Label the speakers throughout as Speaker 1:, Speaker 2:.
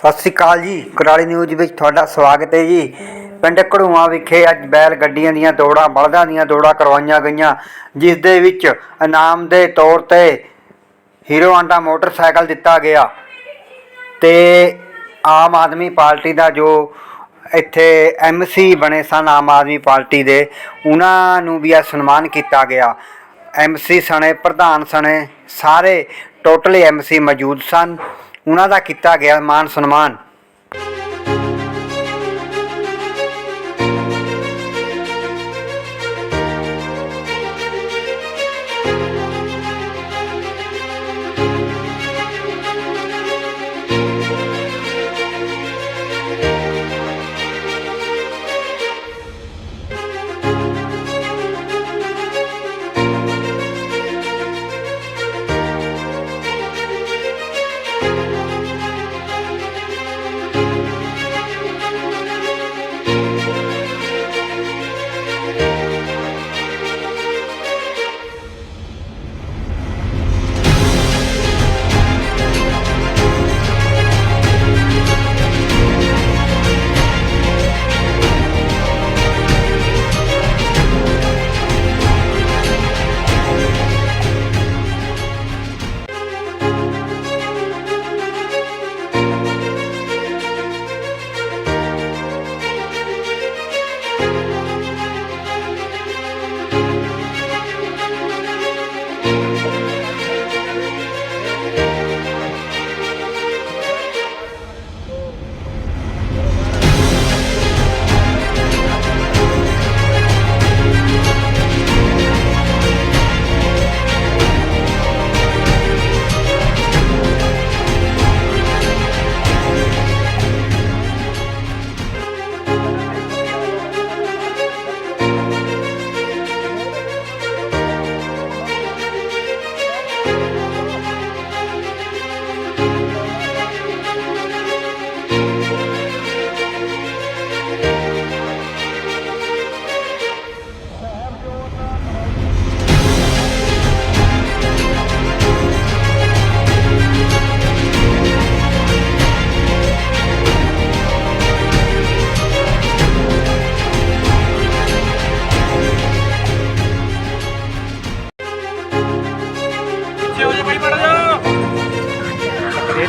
Speaker 1: ਸਤਿ ਸ੍ਰੀ ਅਕਾਲ ਜੀ। ਕੁਰਾਲੀ ਨਿਊਜ਼ ਵਿੱਚ ਤੁਹਾਡਾ ਸਵਾਗਤ ਹੈ ਜੀ। ਪਿੰਡ ਘੜੂਆ ਵਿਖੇ ਅੱਜ ਬੈਲ ਗੱਡੀਆਂ ਦੀਆਂ ਦੌੜਾਂ, ਬਲਦਾਂ ਦੀਆਂ ਦੌੜਾਂ ਕਰਵਾਈਆਂ ਗਈਆਂ, ਜਿਸ ਦੇ ਵਿੱਚ ਇਨਾਮ ਦੇ ਤੌਰ ਤੇ ਹੀਰੋ ਆਂਡਾ ਮੋਟਰਸਾਈਕਲ ਦਿੱਤਾ ਗਿਆ ਤੇ ਆਮ ਆਦਮੀ ਪਾਰਟੀ ਦਾ ਜੋ ਇੱਥੇ ਐਮਸੀ ਬਣੇ ਸਨ, ਆਮ ਆਦਮੀ ਪਾਰਟੀ ਦੇ, ਉਹਨਾਂ ਨੂੰ ਵੀ ਇਹ ਸਨਮਾਨ ਕੀਤਾ ਗਿਆ। ਐਮਸੀ ਸਣੇ, ਪ੍ਰਧਾਨ ਸਣੇ, ਸਾਰੇ ਟੋਟਲੀ ਐਮਸੀ ਮੌਜੂਦ ਸਨ। ਉਹਨਾਂ ਦਾ ਕੀਤਾ ਗਿਆ ਮਾਨ ਸਨਮਾਨ।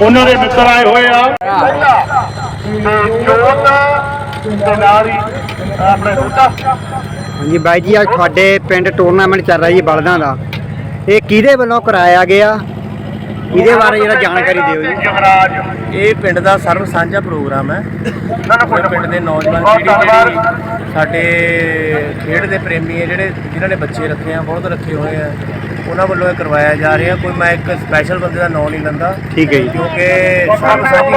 Speaker 2: ਉਹਨਾਂ ਦੇ ਮਿੱਤਰ ਆਏ ਹੋਏ ਆ।
Speaker 1: ਹਾਂਜੀ ਬਾਈ ਜੀ, ਅੱਜ ਤੁਹਾਡੇ ਪਿੰਡ ਟੂਰਨਾਮੈਂਟ ਚੱਲ ਰਿਹਾ ਜੀ ਬਲਦਾਂ ਦਾ। ਇਹ ਕਿਹਦੇ ਵੱਲੋਂ ਕਰਾਇਆ ਗਿਆ? ਇਹਦੇ ਬਾਰੇ ਜਿਹੜਾ ਜਾਣਕਾਰੀ ਦਿਓ ਜੀ।
Speaker 2: ਜਗਰਾਜ
Speaker 3: ਇਹ ਪਿੰਡ ਦਾ ਸਰਵ ਸਾਂਝਾ ਪ੍ਰੋਗਰਾਮ ਹੈ। ਪਿੰਡ ਦੇ ਨੌਜਵਾਨ ਪੀੜ੍ਹੀ। ਜਿਹੜੀ ਸਾਡੇ ਖੇਡ ਦੇ ਪ੍ਰੇਮੀ ਹੈ ਜਿਹੜੇ ਜਿਨ੍ਹਾਂ ਨੇ ਬੱਚੇ ਰੱਖੇ ਆ ਬਹੁਤ ਰੱਖੇ ਹੋਏ ਆ। ਉਹਨਾਂ ਵੱਲੋਂ ਇਹ ਕਰਵਾਇਆ ਜਾ ਰਿਹਾ। ਕੋਈ ਮੈਂ ਇੱਕ ਸਪੈਸ਼ਲ ਬੰਦੇ ਦਾ ਨਾਮ ਨਹੀਂ ਲੈਂਦਾ।
Speaker 1: ਠੀਕ ਹੈ ਜੀ।
Speaker 3: ਕਿਉਂਕਿ ਸਰਵ ਸਾਂਝੀ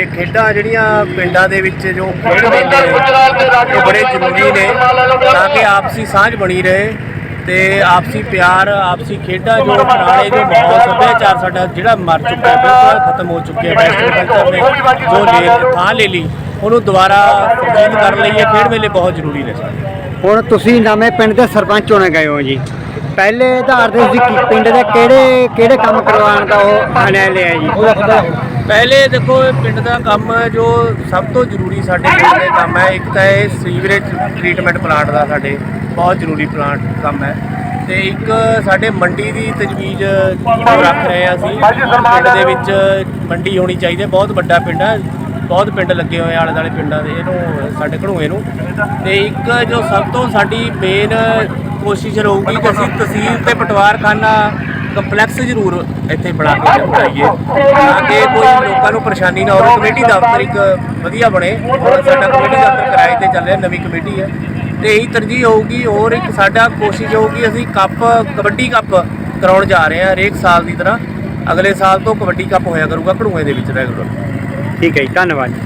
Speaker 3: ਇਹ ਖੇਡਾਂ ਜਿਹੜੀਆਂ ਪਿੰਡਾਂ ਦੇ ਵਿੱਚ ਜੋ ਖੇਡਦੇ ਨੇ ਇਹ ਬੜੇ ਜ਼ਰੂਰੀ ਨੇ ਤਾਂ ਕਿ ਆਪਸੀ ਸਾਂਝ ਬਣੀ ਰਹੇ। ਤੇ ਆਪਸੀ ਪਿਆਰ, ਆਪਸੀ ਖੇਡਾਂ ਜੋ ਪੁਰਾਣੇ ਜੋ ਮਾਹੌਲ, ਸੱਭਿਆਚਾਰ ਸਾਡਾ ਜਿਹੜਾ ਮਰ ਚੁੱਕਾ ਹੈ, ਬਿਲਕੁਲ ਖਤਮ ਹੋ ਚੁੱਕਿਆ ਹੈ। ਵੈਸਟਰਨ ਕਲਚਰ ਨੇ ਜੋ ਲੈ ਥਾਂ ਲੈ ਲਈ, ਉਹਨੂੰ ਦੁਬਾਰਾ ਤਬਦੀਲ ਕਰਨ ਲਈ ਇਹ ਖੇਡ ਮੇਲੇ ਬਹੁਤ ਜ਼ਰੂਰੀ ਨੇ। ਸਾਡੇ
Speaker 1: ਹੁਣ ਤੁਸੀਂ ਨਵੇਂ ਪਿੰਡ ਦੇ ਸਰਪੰਚ ਹੋਣੇ ਗਏ ਹੋ ਜੀ। ਪਹਿਲੇ ਆਧਾਰ ਤੇ ਤੁਸੀਂ ਪਿੰਡ ਦੇ ਕਿਹੜੇ ਕਿਹੜੇ ਕੰਮ ਕਰਵਾਉਣ ਦਾ ਉਹ ਫਾਇਨਲ ਲਿਆ ਜੀ?
Speaker 3: ਪਹਿਲੇ ਦੇਖੋ, ਇਹ ਪਿੰਡ ਦਾ ਕੰਮ ਜੋ ਸਭ ਤੋਂ ਜ਼ਰੂਰੀ ਸਾਡੇ ਪਿੰਡ ਦੇ ਕੰਮ ਹੈ। ਇੱਕ ਤਾਂ ਇਹ ਸੀਵਰੇਜ ਟ੍ਰੀਟਮੈਂਟ ਪਲਾਂਟ ਦਾ ਸਾਡੇ, ਬਹੁਤ ਜ਼ਰੂਰੀ ਪਲਾਂਟ ਕੰਮ ਹੈ। ਤੇ ਇੱਕ ਸਾਡੇ ਮੰਡੀ ਦੀ ਤਜਵੀਜ਼ ਰੱਖ ਰਹੇ ਹਾਂ ਅਸੀਂ। ਪਿੰਡ ਦੇ ਵਿੱਚ ਮੰਡੀ ਹੋਣੀ ਚਾਹੀਦੀ ਹੈ। ਬਹੁਤ ਵੱਡਾ ਪਿੰਡ ਹੈ। ਬਹੁਤ ਪਿੰਡ ਲੱਗੇ ਹੋਏ ਆਲੇ ਦੁਆਲੇ ਪਿੰਡਾਂ ਦੇ, ਇਹਨੂੰ, ਸਾਡੇ ਘੜੂਏ ਨੂੰ ਤੇ ਇੱਕ ਜੋ ਸਭ ਤੋਂ ਸਾਡੀ ਮੇਨ ਕੋਸ਼ਿਸ਼ ਰਹੂਗੀ ਕਿ ਅਸੀਂ ਤਹਿਸੀਲ ਤੇ ਪਟਵਾਰਖਾਨਾ ਕੰਪਲੈਕਸ ਜ਼ਰੂਰ ਇੱਥੇ ਬਣਾ ਕੇ ਬਣਾਈਏ। ਤਾਂ ਕਿ ਕੋਈ ਲੋਕਾਂ ਨੂੰ ਪਰੇਸ਼ਾਨੀ ਨਾ ਹੋਵੇ, ਕਮੇਟੀ ਦਫ਼ਤਰ ਇੱਕ ਵਧੀਆ ਬਣੇ। ਸਾਡਾ ਕਮੇਟੀ ਦਫ਼ਤਰ ਕਿਰਾਏ ਤੇ ਚੱਲ ਰਿਹਾ, ਨਵੀਂ ਕਮੇਟੀ ਹੈ। ਤੇ ਇਹੀ ਤਰਜੀਹ ਹੋਊਗੀ, ਹੋਰ ਇੱਕ ਸਾਡਾ ਕੋਸ਼ਿਸ਼ ਹੋਊਗੀ, ਅਸੀਂ ਕੱਪ, ਕਬੱਡੀ ਕੱਪ ਕਰਾਉਣ ਜਾ ਰਹੇ ਹਾਂ ਹਰੇਕ ਸਾਲ ਦੀ ਤਰ੍ਹਾਂ। ਅਗਲੇ ਸਾਲ ਤੋਂ ਕਬੱਡੀ ਕੱਪ ਹੋਇਆ ਕਰੂਗਾ, ਘੜੂਏ ਦੇ ਵਿੱਚ ਰੈਗੂਲਰ
Speaker 1: ਠੀਕ ਹੈ ਜੀ, ਧੰਨਵਾਦ ਜੀ।